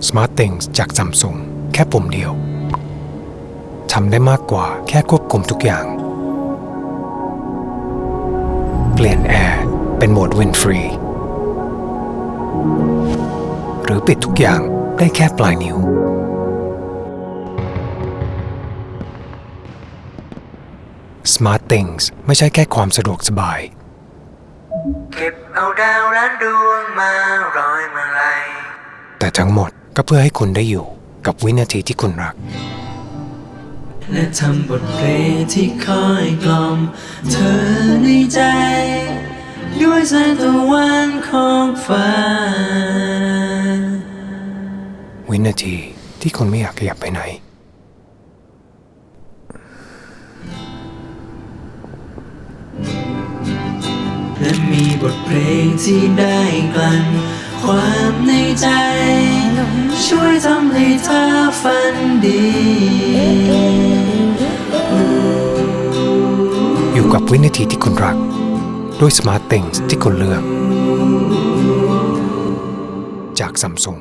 Smart Things จาก Samsung แค่ปุ่มเดียวทำได้มากกว่าแค่ควบคุมทุกอย่าง เปลี่ยนแอร์เป็นโหมดวินฟรีหรือปิดทุกอย่างได้แค่ปลายนิ้ว Smart Things ไม่ใช่แค่ความสะดวกสบาย เก็บเอาดาวล้านดวงมาร้อยมาลัยแต่ทั้งหมด ก็เพื่อให้คุณได้อยู่กับวินาทีที่คุณรัก และทำบทเพลงที่คอยกล่อม เธอในใจ ด้วยแสงตะวันของฟ้า วินาทีที่คุณไม่อยากขยับไปไหน และมีบทเพลงที่ได้กลั่นความในใจช่วย ทำให้เธอฝันดี อยู่กับวินาทีที่คุณรัก ด้วย Smart Things ที่คุณเลือก จากซัมซุง